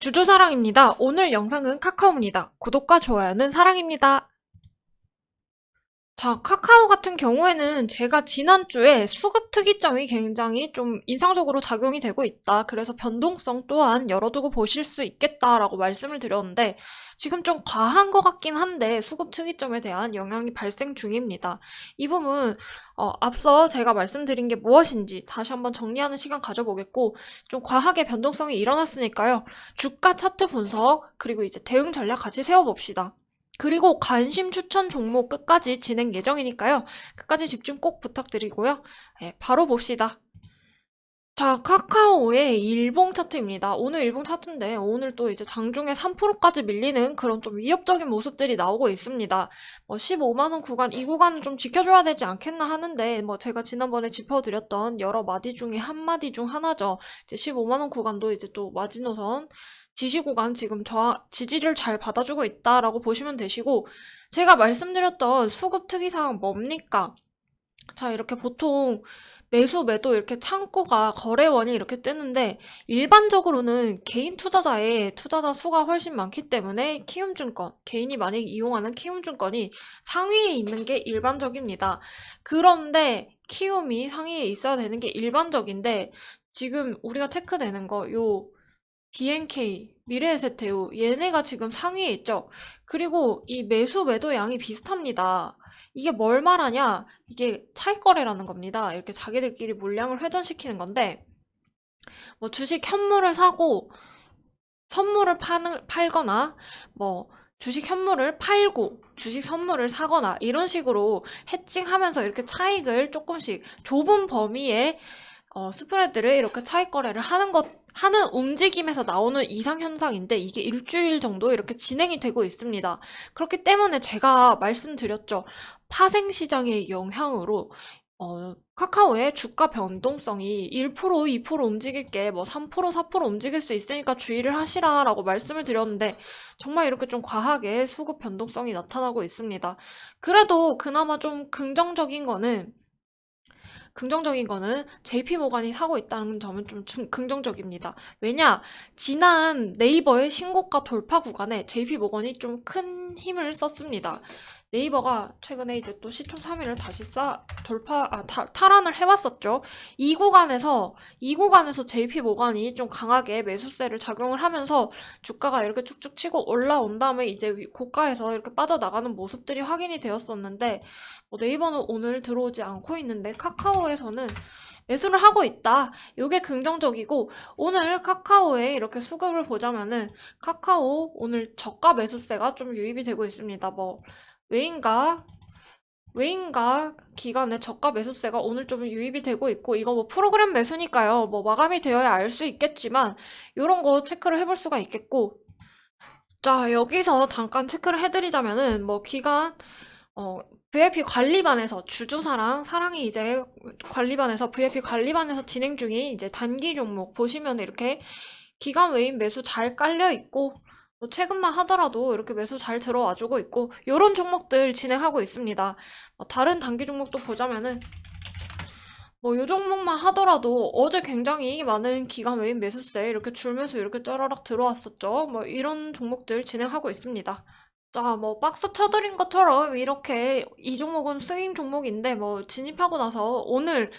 주주사랑입니다. 오늘 영상은 카카오입니다. 구독과 좋아요는 사랑입니다. 자, 카카오 같은 경우에는 제가 지난주에 수급 특이점이 굉장히 좀 인상적으로 작용이 되고 있다. 그래서 변동성 또한 열어두고 보실 수 있겠다라고 말씀을 드렸는데 지금 좀 과한 것 같긴 한데 수급 특이점에 대한 영향이 발생 중입니다. 이 부분 어, 앞서 제가 말씀드린 게 무엇인지 다시 한번 정리하는 시간 가져보겠고 좀 과하게 변동성이 일어났으니까요. 주가 차트 분석, 그리고 이제 대응 전략 같이 세워봅시다. 그리고 관심 추천 종목 끝까지 진행 예정이니까요. 끝까지 집중 꼭 부탁드리고요. 네, 바로 봅시다. 자, 카카오의 일봉 차트입니다. 오늘 일봉 차트인데 오늘 또 이제 장중에 3%까지 밀리는 그런 좀 위협적인 모습들이 나오고 있습니다. 뭐 15만 원 구간 이 구간은 좀 지켜줘야 되지 않겠나 하는데 뭐 제가 지난번에 짚어드렸던 여러 마디 중에 한 마디 중 하나죠. 이제 15만 원 구간도 이제 또 마지노선 지지 구간 지금 저 지지를 잘 받아주고 있다라고 보시면 되시고 제가 말씀드렸던 수급 특이사항 뭡니까? 자, 이렇게 보통 매수, 매도 이렇게 창구가 거래원이 이렇게 뜨는데 일반적으로는 개인 투자자의 투자자 수가 훨씬 많기 때문에 키움증권, 개인이 많이 이용하는 키움증권이 상위에 있는 게 일반적입니다. 그런데 키움이 상위에 있어야 되는 게 일반적인데 지금 우리가 체크되는 거요 BNK, 미래에셋테우 얘네가 지금 상위에 있죠. 그리고 이 매수 매도 양이 비슷합니다. 이게 뭘 말하냐? 이게 차익거래라는 겁니다. 이렇게 자기들끼리 물량을 회전시키는 건데 뭐 주식 현물을 사고 선물을 파는, 팔거나 뭐 주식 현물을 팔고 주식 선물을 사거나 이런 식으로 해칭하면서 이렇게 차익을 조금씩 좁은 범위의 어, 스프레드를 이렇게 차익 거래를 하는 것 하는 움직임에서 나오는 이상 현상인데 이게 일주일 정도 이렇게 진행이 되고 있습니다. 그렇기 때문에 제가 말씀드렸죠. 파생 시장의 영향으로 어, 카카오의 주가 변동성이 1%, 2% 움직일 게 뭐 3%, 4% 움직일 수 있으니까 주의를 하시라라고 말씀을 드렸는데 정말 이렇게 좀 과하게 수급 변동성이 나타나고 있습니다. 그래도 그나마 좀 긍정적인 거는 긍정적인 거는 JP모간이 사고 있다는 점은 좀 중- 긍정적입니다. 왜냐? 지난 네이버의 신고가 돌파 구간에 JP모건이 좀 큰 힘을 썼습니다. 네이버가 최근에 이제 또 시총 3위를 다시 쌓, 돌파, 아, 타, 탈환을 해왔었죠. 이 구간에서, 이 구간에서 JP모간이 좀 강하게 매수세를 작용을 하면서 주가가 이렇게 쭉쭉 치고 올라온 다음에 이제 위- 고가에서 이렇게 빠져나가는 모습들이 확인이 되었었는데, 뭐 네이버는 오늘 들어오지 않고 있는데 카카오에서는 매수를 하고 있다. 이게 긍정적이고 오늘 카카오에 이렇게 수급을 보자면은 카카오 오늘 저가 매수세가 좀 유입이 되고 있습니다. 뭐 외인가? 외인가? 기간에 저가 매수세가 오늘 좀 유입이 되고 있고 이거 뭐 프로그램 매수니까요. 뭐 마감이 되어야 알 수 있겠지만 이런 거 체크를 해볼 수가 있겠고. 자 여기서 잠깐 체크를 해드리자면은 뭐 기간 어, VIP 관리반에서 주주사랑, 사랑이 이제 관리반에서 VIP 관리반에서 진행 중인 이제 단기 종목 보시면 이렇게 기간 외인 매수 잘 깔려 있고 뭐 최근만 하더라도 이렇게 매수 잘 들어와주고 있고 이런 종목들 진행하고 있습니다. 뭐 다른 단기 종목도 보자면은 뭐요 종목만 하더라도 어제 굉장히 많은 기간 외인 매수세 이렇게 줄매수 이렇게 쩌라락 들어왔었죠. 뭐 이런 종목들 진행하고 있습니다. 자, 뭐 박스 쳐드린 것처럼 이렇게 이 종목은 스윙 종목인데 뭐 진입하고 나서 오늘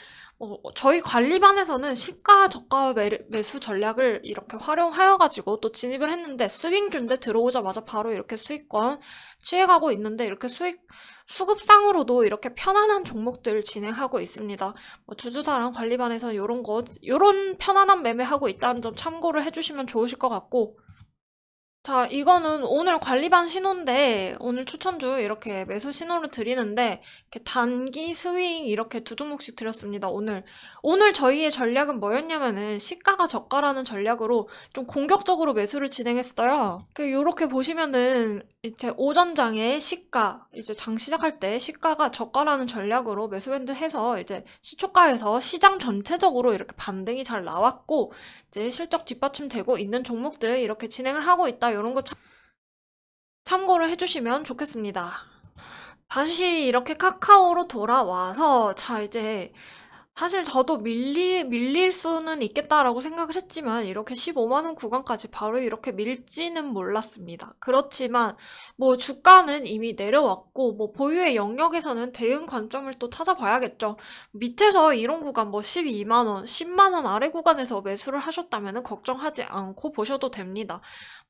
어, 저희 관리반에서는 시가 저가 매, 매수 전략을 이렇게 활용하여 가지고 또 진입을 했는데 스윙주인데 들어오자마자 바로 이렇게 수익권 취해가고 있는데 이렇게 수익 수급상으로도 이렇게 편안한 종목들 진행하고 있습니다. 뭐 주주사랑 관리반에서 이런 거 이런 편안한 매매하고 있다는 점 참고를 해주시면 좋으실 것 같고 자, 이거는 오늘 관리반 신호인데, 오늘 추천주 이렇게 매수 신호를 드리는데, 이렇게 단기 스윙 이렇게 두 종목씩 드렸습니다, 오늘. 오늘 저희의 전략은 뭐였냐면은, 시가가 저가라는 전략으로 좀 공격적으로 매수를 진행했어요. 그, 요렇게 보시면은, 이제 오전장에 시가, 이제 장 시작할 때 시가가 저가라는 전략으로 매수 밴드 해서 이제 시초가에서 시장 전체적으로 이렇게 반등이 잘 나왔고, 이제 실적 뒷받침되고 있는 종목들 이렇게 진행을 하고 있다. 이런 거 참, 참고를 해주시면 좋겠습니다. 다시 이렇게 카카오로 돌아와서 자 이제 사실 저도 밀리, 밀릴 수는 있겠다라고 생각을 했지만 이렇게 15만 원 구간까지 바로 이렇게 밀지는 몰랐습니다. 그렇지만 뭐 주가는 이미 내려왔고 뭐 보유의 영역에서는 대응 관점을 또 찾아봐야겠죠. 밑에서 이런 구간 뭐 12만 원, 10만 원 아래 구간에서 매수를 하셨다면 걱정하지 않고 보셔도 됩니다.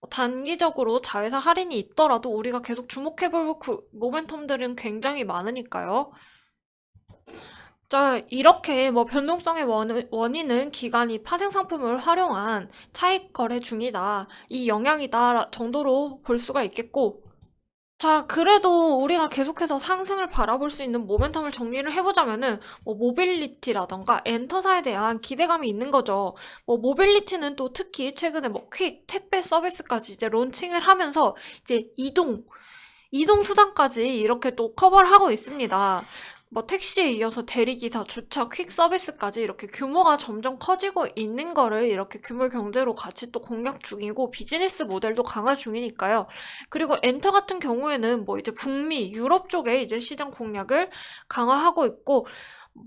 뭐 단기적으로 자회사 할인이 있더라도 우리가 계속 주목해볼 구- 모멘텀들은 굉장히 많으니까요. 자, 이렇게 뭐 변동성의 원, 원인은 기관이 파생 상품을 활용한 차익 거래 중이다. 이 영향이다 정도로 볼 수가 있겠고. 자, 그래도 우리가 계속해서 상승을 바라볼 수 있는 모멘텀을 정리를 해보자면은, 뭐, 모빌리티라던가 엔터사에 대한 기대감이 있는 거죠. 뭐, 모빌리티는 또 특히 최근에 뭐, 퀵, 택배 서비스까지 이제 론칭을 하면서, 이제 이동, 이동 수단까지 이렇게 또 커버를 하고 있습니다. 뭐 택시에 이어서 대리기사, 주차, 퀵 서비스까지 이렇게 규모가 점점 커지고 있는 거를 이렇게 규모 경제로 같이 또 공략 중이고 비즈니스 모델도 강화 중이니까요. 그리고 엔터 같은 경우에는 뭐 이제 북미, 유럽 쪽에 이제 시장 공략을 강화하고 있고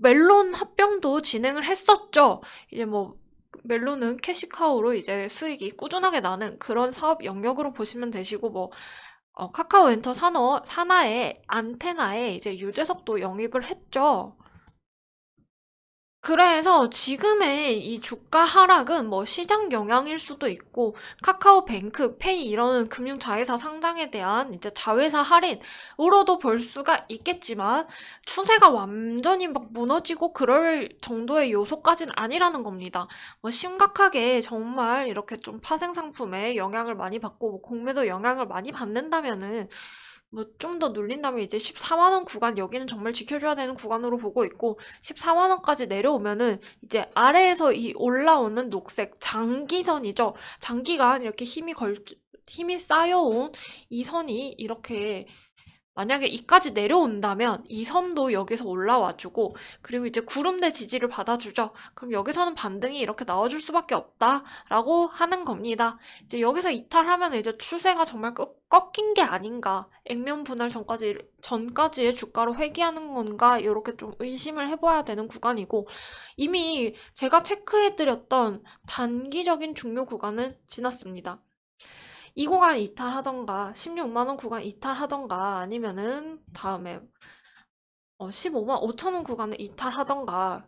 멜론 합병도 진행을 했었죠. 이제 뭐 멜론은 캐시카우로 이제 수익이 꾸준하게 나는 그런 사업 영역으로 보시면 되시고 뭐 어, 카카오 엔터 산어, 산하의 안테나에 이제 유재석도 영입을 했죠. 그래서 지금의 이 주가 하락은 뭐 시장 영향일 수도 있고 카카오뱅크, 페이 이런 금융 자회사 상장에 대한 이제 자회사 할인으로도 볼 수가 있겠지만 추세가 완전히 막 무너지고 그럴 정도의 요소까지는 아니라는 겁니다. 뭐 심각하게 정말 이렇게 좀 파생 상품에 영향을 많이 받고 뭐 공매도 영향을 많이 받는다면은 뭐 좀 더 눌린다면 이제 14만 원 구간 여기는 정말 지켜줘야 되는 구간으로 보고 있고 14만 원까지 내려오면은 이제 아래에서 이 올라오는 녹색 장기선이죠. 장기간 이렇게 힘이 걸 힘이 쌓여온 이 선이 이렇게 만약에 이까지 내려온다면 이 선도 여기서 올라와주고 그리고 이제 구름대 지지를 받아주죠. 그럼 여기서는 반등이 이렇게 나와줄 수밖에 없다라고 하는 겁니다. 이제 여기서 이탈하면 이제 추세가 정말 꺾- 꺾인 게 아닌가. 액면 분할 전까지 전까지의 주가로 회귀하는 건가 이렇게 좀 의심을 해봐야 되는 구간이고 이미 제가 체크해드렸던 단기적인 중요 구간은 지났습니다. 이 구간 이탈하던가 16만원 구간 이탈하던가 아니면은 다음에 어, 15만 5천원 구간을 이탈하던가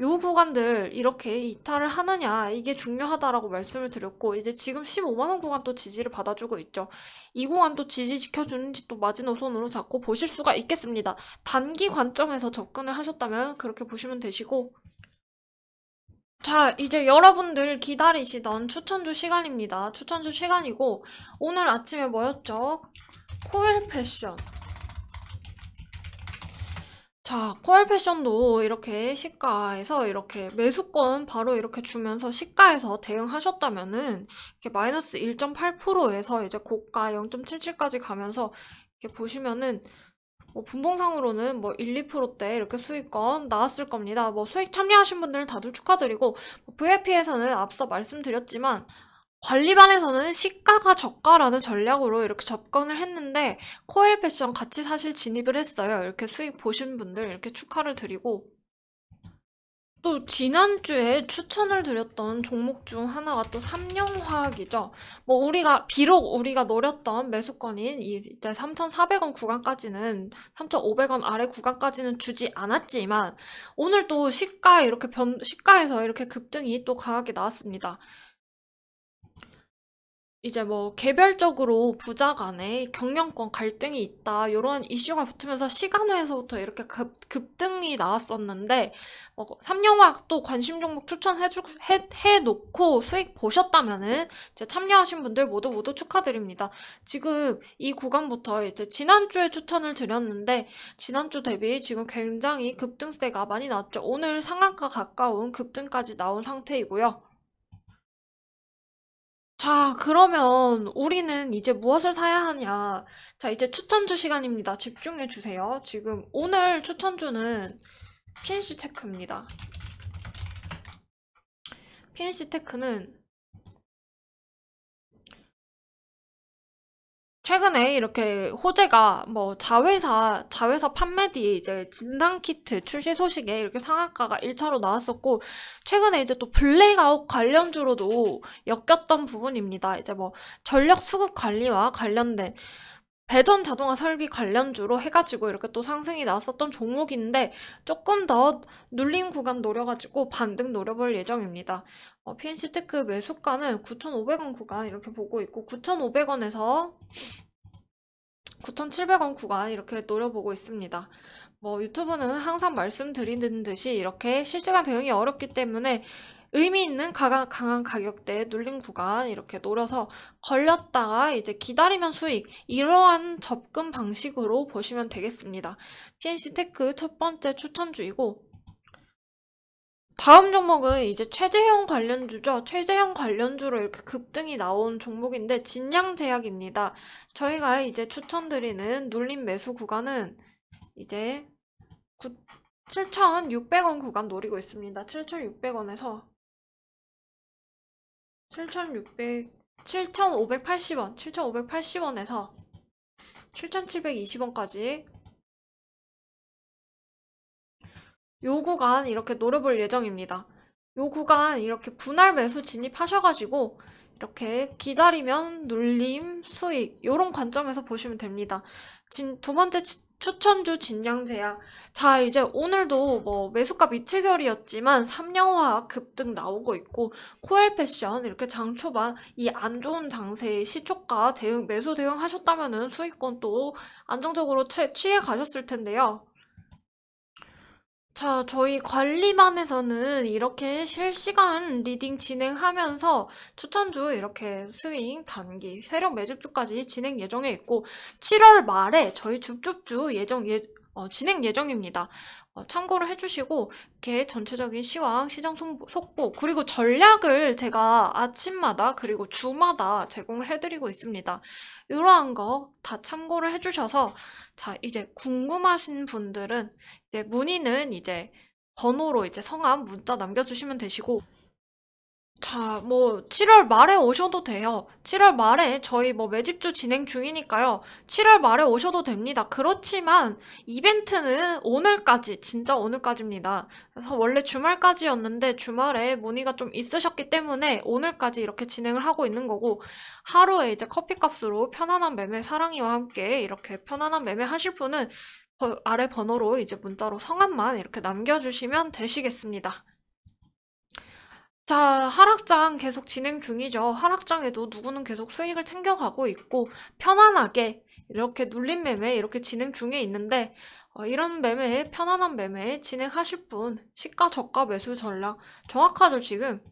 요 구간들 이렇게 이탈을 하느냐 이게 중요하다라고 말씀을 드렸고 이제 지금 15만원 구간 또 지지를 받아주고 있죠. 이 구간 또 지지 지켜주는지 또 마지노선으로 잡고 보실 수가 있겠습니다. 단기 관점에서 접근을 하셨다면 그렇게 보시면 되시고 자, 이제 여러분들 기다리시던 추천주 시간입니다. 추천주 시간이고, 오늘 아침에 뭐였죠? 코엘 패션. 자, 코엘 패션도 이렇게 시가에서 이렇게 매수권 바로 이렇게 주면서 시가에서 대응하셨다면은, 이렇게 마이너스 1.8%에서 이제 고가 0.77까지 가면서, 이렇게 보시면은, 뭐 분봉상으로는 뭐 1, 2%대 이렇게 수익권 나왔을 겁니다. 뭐 수익 참여하신 분들 다들 축하드리고 뭐 VIP에서는 앞서 말씀드렸지만 관리반에서는 시가가 저가라는 전략으로 이렇게 접근을 했는데 코엘 패션 같이 사실 진입을 했어요. 이렇게 수익 보신 분들 이렇게 축하를 드리고 또 지난주에 추천을 드렸던 종목 중 하나가 또 삼영화학이죠. 뭐 우리가 비록 우리가 노렸던 매수권인 이 이제 3,400원 구간까지는 3,500원 아래 구간까지는 주지 않았지만 오늘 또 시가에 이렇게 변 시가에서 이렇게 급등이 또 강하게 나왔습니다. 이제 뭐 개별적으로 부자 간에 경영권 갈등이 있다 이런 이슈가 붙으면서 시간회에서부터 이렇게 급, 급등이 나왔었는데 어, 삼영화학도 관심 종목 추천해주 해, 해놓고 수익 보셨다면은 이제 참여하신 분들 모두 모두 축하드립니다. 지금 이 구간부터 이제 지난주에 추천을 드렸는데 지난주 대비 지금 굉장히 급등세가 많이 나왔죠. 오늘 상한가 가까운 급등까지 나온 상태이고요. 자, 그러면 우리는 이제 무엇을 사야 하냐? 자, 이제 추천주 시간입니다. 집중해 주세요. 지금 오늘 추천주는 PNC 테크입니다. PNC 테크는 최근에 이렇게 호재가 뭐 자회사, 자회사 판매 뒤에 이제 진단키트 출시 소식에 이렇게 상한가가 1차로 나왔었고, 최근에 이제 또 블랙아웃 관련주로도 엮였던 부분입니다. 이제 뭐 전력 수급 관리와 관련된 배전 자동화 설비 관련주로 해가지고 이렇게 또 상승이 나왔었던 종목인데 조금 더 눌린 구간 노려가지고 반등 노려볼 예정입니다. 어, PNC테크 매수가는 9,500원 구간 이렇게 보고 있고 9,500원에서 9,700원 구간 이렇게 노려보고 있습니다. 뭐 유튜브는 항상 말씀드리는 듯이 이렇게 실시간 대응이 어렵기 때문에 의미 있는 강한, 강한 가격대에 눌린 구간 이렇게 노려서 걸렸다가 이제 기다리면 수익 이러한 접근 방식으로 보시면 되겠습니다. PNC테크 첫 번째 추천주이고 다음 종목은 이제 최재형 관련주죠. 최재형 관련주로 이렇게 급등이 나온 종목인데 진양제약입니다. 저희가 이제 추천드리는 눌림 매수 구간은 이제 7,600원 구간 노리고 있습니다. 7,600원에서 7,600, 7,580원, 7,580원에서 7,720원까지 요 구간 이렇게 노려볼 예정입니다. 요 구간 이렇게 분할 매수 진입하셔가지고 이렇게 기다리면 눌림, 수익 요런 관점에서 보시면 됩니다. 진, 두 번째 추- 추천주 진양제약. 자, 이제 오늘도 뭐 매수가 미체결이었지만 삼양화학 급등 나오고 있고 코엘 패션 이렇게 장 초반 이 안 좋은 장세에 시초가 대응 매수 대응 하셨다면은 수익권 또 안정적으로 채, 취해 가셨을 텐데요. 자, 저희 관리반에서는 이렇게 실시간 리딩 진행하면서 추천주 이렇게 스윙, 단기, 세력 매집주까지 진행 예정에 있고 7월 말에 저희 줍줍주 예정 예, 어, 진행 예정입니다. 어, 참고를 해주시고 이렇게 전체적인 시황, 시장 속보 그리고 전략을 제가 아침마다 그리고 주마다 제공을 해드리고 있습니다. 이러한 거 다 참고를 해주셔서 자 이제 궁금하신 분들은 이제 문의는 이제 번호로 이제 성함 문자 남겨주시면 되시고 자, 뭐 7월 말에 오셔도 돼요. 7월 말에 저희 뭐 매집주 진행 중이니까요. 7월 말에 오셔도 됩니다. 그렇지만 이벤트는 오늘까지, 진짜 오늘까지입니다. 그래서 원래 주말까지였는데 주말에 문의가 좀 있으셨기 때문에 오늘까지 이렇게 진행을 하고 있는 거고 하루에 이제 커피값으로 편안한 매매 사랑이와 함께 이렇게 편안한 매매 하실 분은 버- 아래 번호로 이제 문자로 성함만 이렇게 남겨주시면 되시겠습니다. 자, 하락장 계속 진행 중이죠. 하락장에도 누구는 계속 수익을 챙겨가고 있고, 편안하게 이렇게 눌림 매매 이렇게 진행 중에 있는데, 어, 이런 매매, 편안한 매매 진행하실 분, 시가 저가 매수 전략 정확하죠, 지금?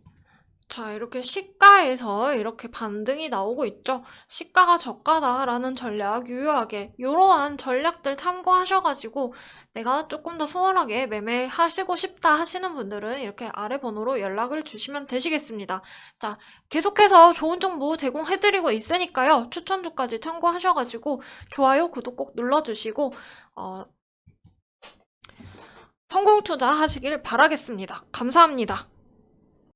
자, 이렇게 시가에서 이렇게 반등이 나오고 있죠. 시가가 저가다라는 전략 유효하게 이러한 전략들 참고하셔가지고 내가 조금 더 수월하게 매매하시고 싶다 하시는 분들은 이렇게 아래 번호로 연락을 주시면 되시겠습니다. 자, 계속해서 좋은 정보 제공해드리고 있으니까요. 추천주까지 참고하셔가지고 좋아요, 구독 꼭 눌러주시고 어, 성공 투자 하시길 바라겠습니다. 감사합니다.